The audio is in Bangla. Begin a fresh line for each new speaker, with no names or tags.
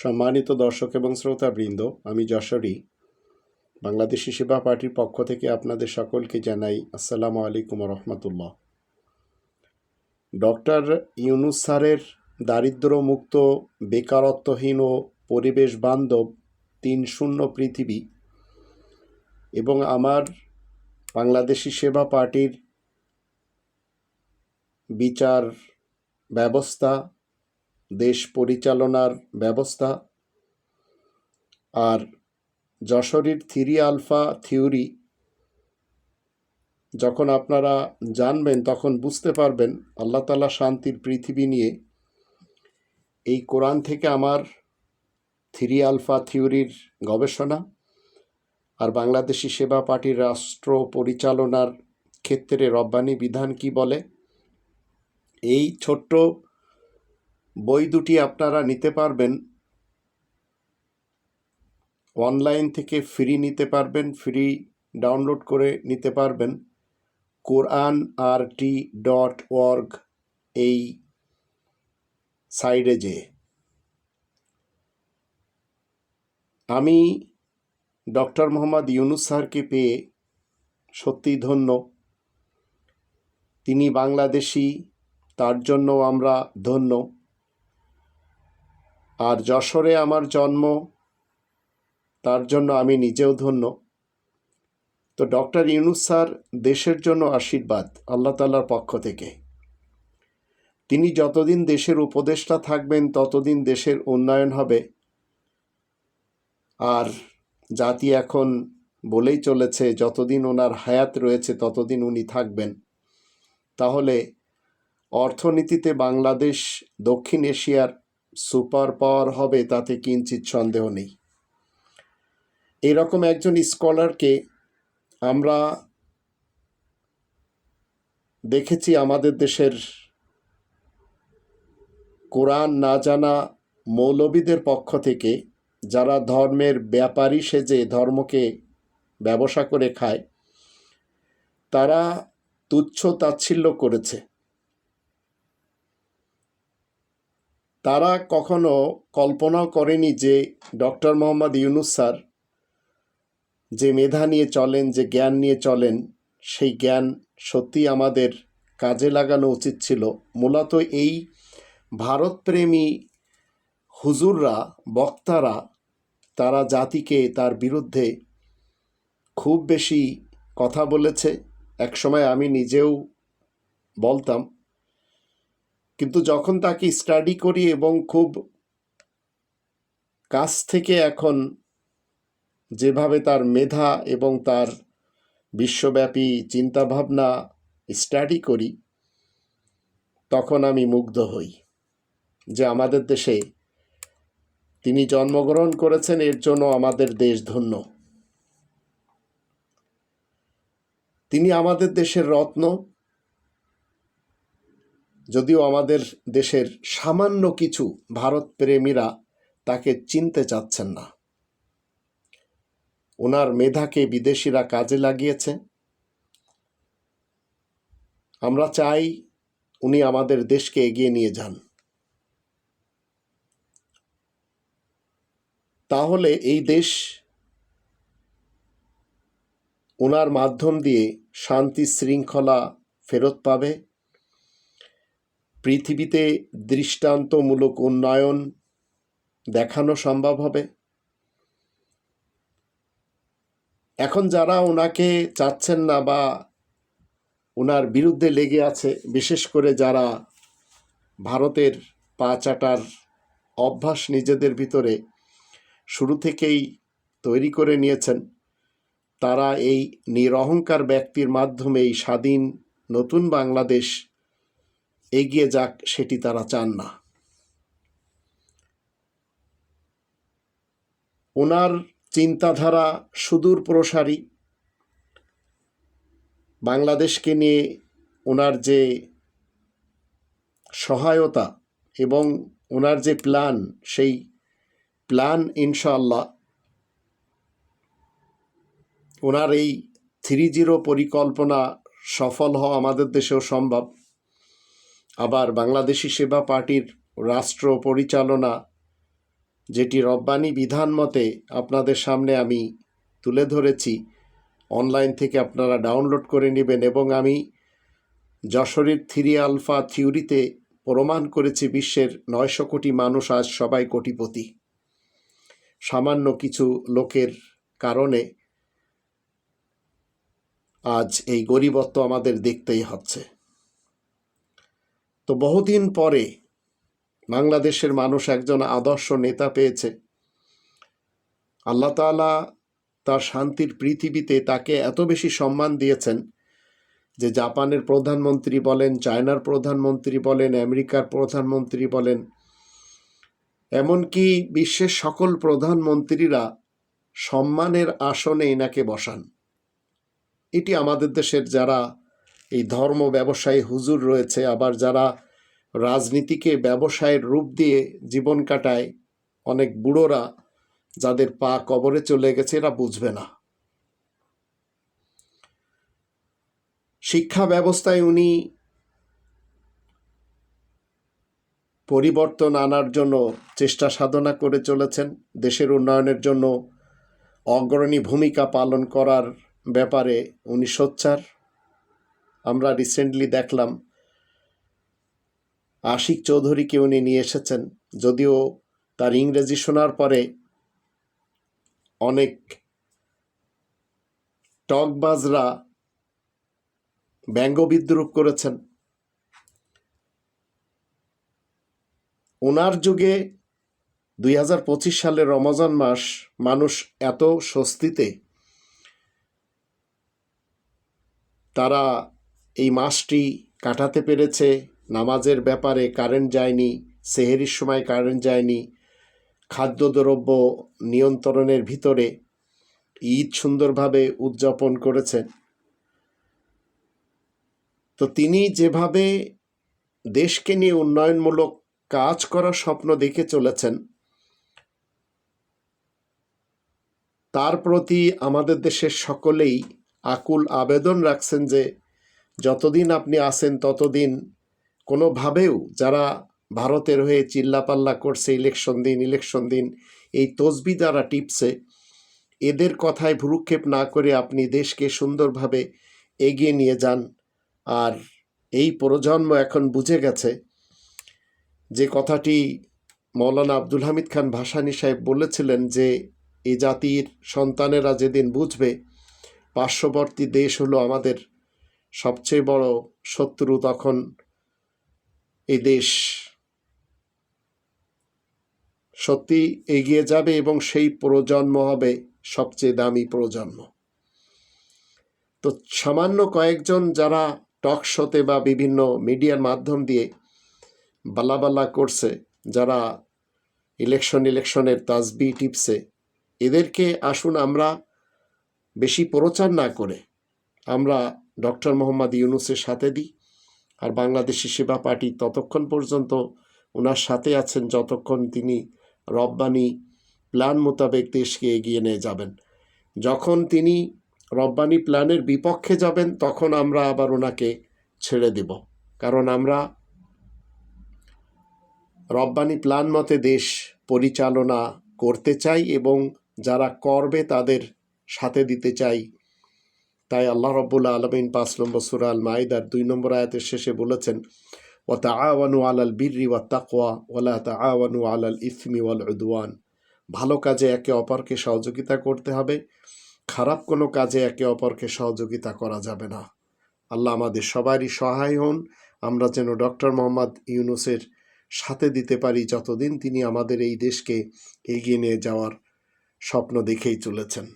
সম্মানিত দর্শক এবং শ্রোতাবৃন্দ, আমি যশোরী। বাংলাদেশি সেবা পার্টির পক্ষ থেকে আপনাদের সকলকে জানাই আসসালামু আলাইকুম রহমতুল্লাহ ডক্টর ইউনুস স্যারের দারিদ্র্যমুক্ত, বেকারত্বহীন ও পরিবেশ বান্ধব তিন শূন্য পৃথিবী এবং আমার বাংলাদেশি সেবা পার্টির বিচার ব্যবস্থা দেশ পরিচালনার ব্যবস্থা আর যশোরের থ্রি আলফা থিওরি, যখন আপনারা জানবেন তখন বুঝতে পারবেন আল্লাহ তালা শান্তির পৃথিবী নিয়ে। এই কোরআন থেকে আমার থ্রি আলফা থিওরির গবেষণা আর বাংলাদেশি সেবা পার্টির রাষ্ট্র পরিচালনার ক্ষেত্রে রব্বানি বিধান কি বলে? এই ছোট্ট বই দুটি আপনারা নিতে পারবেন। অনলাইন থেকে ফ্রি নিতে পারবেন, ফ্রি ডাউনলোড করে নিতে পারবেন। কোরআন আর টি ডট অর্গ এই সাইডে যে। আমি ডক্টর মোহাম্মদ ইউনুস স্যারকে পেয়ে সত্যিই ধন্য। তিনি বাংলাদেশি, তার জন্য আমরা ধন্য। আর যশোরে আমার জন্ম, তার জন্য আমি নিজেও ধন্য। তো ডক্টর ইউনুস স্যার দেশের জন্য আশীর্বাদ আল্লাহ তাল্লার পক্ষ থেকে। তিনি যতদিন দেশের উপদেষ্টা থাকবেন, ততদিন দেশের উন্নয়ন হবে। আর জাতি এখন বলেই চলেছে, যতদিন ওনার হায়াত রয়েছে, ততদিন উনি থাকবেন। তাহলে অর্থনীতিতে বাংলাদেশ, দক্ষিণ এশিয়ার সুপার পাওয়ার হবে তাতে কিঞ্চিত সন্দেহ নেই। এরকম একজন স্কলারকে আমরা দেখেছি আমাদের দেশের কোরআন না জানা মৌলবীদের পক্ষ থেকে, যারা ধর্মের ব্যাপারী সেজে ধর্মকে ব্যবসা করে খায়, তারা তুচ্ছ তাচ্ছিল্য করেছে। তারা কখনো কল্পনাও করেনি যে ডক্টর মোহাম্মদ ইউনুস স্যার যে মেধা নিয়ে চলেন, যে জ্ঞান নিয়ে চলেন, সেই জ্ঞান সত্যি আমাদের কাজে লাগানো উচিত ছিল। মূলত এই ভারতপ্রেমী হুজুররা, বক্তারা, তারা জাতিকে তার বিরুদ্ধে খুব বেশি কথা বলেছে। একসময় আমি নিজেও বলতাম কিন্তু যখন তাকে স্টাডি করি এবং খুব কাছ থেকে এখন যেভাবে তার মেধা এবং তার বিশ্বব্যাপী চিন্তাভাবনা স্টাডি করি, তখন আমি মুগ্ধ হই যে আমাদের দেশে তিনি জন্মগ্রহণ করেছেন, এর জন্য আমাদের দেশ ধন্য। তিনি আমাদের দেশের রত্ন যদিও আমাদের দেশের সামান্য কিছু ভারত প্রেমীরা তাকে চিনতে চাচ্ছেন না। ওনার মেধাকে বিদেশিরা কাজে লাগিয়েছে। আমরা চাই উনি আমাদের দেশকে এগিয়ে নিয়ে যান। তাহলে এই দেশ ওনার মাধ্যম দিয়ে শান্তি শৃঙ্খলা ফেরত পাবে। পৃথিবীতে দৃষ্টান্তমূলক উন্নয়ন দেখানো সম্ভব হবে? এখন যারা ওনাকে চাচ্ছেন না বা ওনার বিরুদ্ধে লেগে আছে, বিশেষ করে যারা ভারতের পা চাটার অভ্যাস নিজেদের ভিতরে শুরু থেকেই তৈরি করে নিয়েছেন, তারা এই নিরহংকার ব্যক্তির মাধ্যমে এই স্বাধীন নতুন বাংলাদেশ এগিয়ে যাক সেটি তারা চান না। ওনার চিন্তাধারা সুদূর প্রসারী। বাংলাদেশকে নিয়ে ওনার যে সহায়তা এবং ওনার যে প্ল্যান, সেই প্ল্যান ইনশাআল্লাহ ওনার এই থ্রি জিরো পরিকল্পনা সফল হওয়া আমাদের দেশেও সম্ভব। আবার বাংলাদেশি সেবা পার্টির রাষ্ট্র পরিচালনা, যেটি রব্বানি বিধান মতে আপনাদের সামনে আমি তুলে ধরেছি, অনলাইন থেকে আপনারা ডাউনলোড করে নেবেন এবং আমি যশোরের থ্রি আলফা থিওরিতে প্রমাণ করেছি বিশ্বের নয়শো কোটি মানুষ আজ সবাই কোটিপতি। সামান্য কিছু লোকের কারণে আজ এই গরিবত্ব আমাদের দেখতেই হচ্ছে। তো বহুদিন পরে বাংলাদেশের মানুষ একজন আদর্শ নেতা পেয়েছে। আল্লাহ তাআলা তার শান্তির পৃথিবীতে তাকে এত বেশি সম্মান দিয়েছেন যে জাপানের প্রধানমন্ত্রী বলেন, চায়নার প্রধানমন্ত্রী বলেন, আমেরিকার প্রধানমন্ত্রী বলেন, এমনকি বিশ্বের সকল প্রধানমন্ত্রীরা সম্মানের আসনে এনাকে বসান। এটি আমাদের দেশের যারা এই ধর্ম ব্যবসায়ী হুজুর রয়েছে। আবার যারা রাজনীতিকে ব্যবসায়ের রূপ দিয়ে জীবন কাটায়, অনেক বুড়োরা যাদের পা কবরে চলে গেছে, এরা বুঝবে না। শিক্ষা ব্যবস্থায় উনি পরিবর্তন আনার জন্য চেষ্টা সাধনা করে চলেছেন। দেশের উন্নয়নের জন্য অগ্রণী ভূমিকা পালন করার ব্যাপারে উনি সোচ্চার। আমরা রিসেন্টলি দেখলাম, আশিক চৌধুরীকে উনি নিয়ে এসেছেন। যদিও তার ইংরেজি শোনার পরে অনেক টকবাজরা ব্যঙ্গ বিদ্রুপ করেছেন। ওনার যুগে দুই হাজার পঁচিশ রমজান মাস মানুষ এত স্বস্তিতে, তারা এই মাসটি কাটাতে পেরেছে। নামাজের ব্যাপারে কারেন্ট যায়নি, সেহেরির সময় কারেন্ট যায়নি। খাদ্যদ্রব্য নিয়ন্ত্রণের ভিতরে ঈদ সুন্দরভাবে উদযাপন করেছেন। তো তিনি যেভাবে দেশকে নিয়ে উন্নয়নমূলক কাজ করার স্বপ্ন দেখে চলেছেন, তার প্রতি আমাদের দেশের সকলেই আকুল আবেদন রাখছেন যে যতদিন আপনি আসেন ততদিন কোনোভাবেও যারা ভারতের হয়ে চিল্লাপাল্লা করছে ইলেকশন দিন ইলেকশন দিন, এই তসবি যারা টিপছে, এদের কথায় ভ্রুক্ষেপ না করে আপনি দেশকে সুন্দরভাবে এগিয়ে নিয়ে যান। আর এই প্রজন্ম এখন বুঝে গেছে যে কথাটি মৌলানা আব্দুল হামিদ খান ভাসানী সাহেব বলেছিলেন যে এই জাতির সন্তানেরা যেদিন বুঝবে, পার্শ্ববর্তী দেশ হলো আমাদের সবচেয়ে বড় শত্রু তখন এই দেশ। সত্যি এগিয়ে যাবে এবং সেই প্রজন্ম হবে সবচেয়ে দামি প্রজন্ম। তো সামান্য কয়েকজন যারা টক শোতে বা বিভিন্ন মিডিয়ার মাধ্যম দিয়ে বালাবালা করছে, যারা ইলেকশন ইলেকশনের তাজবি টিপসে এদেরকে আসুন আমরা বেশি প্রচার না করে, আমরা ডক্টর মোহাম্মদ ইউনুসের সাথে দিই আর বাংলাদেশি সেবা পার্টি ততক্ষণ পর্যন্ত ওনার সাথে আছেন যতক্ষণ তিনি রব্বানি প্ল্যান মোতাবেক দেশকে এগিয়ে নিয়ে যাবেন। যখন তিনি রব্বানি প্ল্যানের বিপক্ষে যাবেন, তখন আমরা আবার ওনাকে ছেড়ে দেব। কারণ আমরা রব্বানি প্ল্যান মতে দেশ পরিচালনা করতে চাই এবং যারা করবে তাদের সাথে দিতে চাই তাই আল্লাহ রব্বুল্লা আলমিন পাঁচ নম্বর সুরা আল মাইদার দুই নম্বর আয়াতের শেষে বলেছেন ও তা আওয়ানু আলাল বিরি ওয়া তাকওয়া ওলা তা আওয়ানু আলাল ইসমি ওয়াল উদওয়ান। ভালো কাজে একে অপরকে সহযোগিতা করতে হবে, খারাপ কোনো কাজে একে অপরকে সহযোগিতা করা যাবে না। আল্লাহ আমাদের সবারই সহায় হন, আমরা যেন ডক্টর মোহাম্মদ ইউনুসের সাথে দিতে পারি যতদিন তিনি আমাদের এই দেশকে এগিয়ে নিয়ে যাওয়ার স্বপ্ন দেখেই চলেছেন।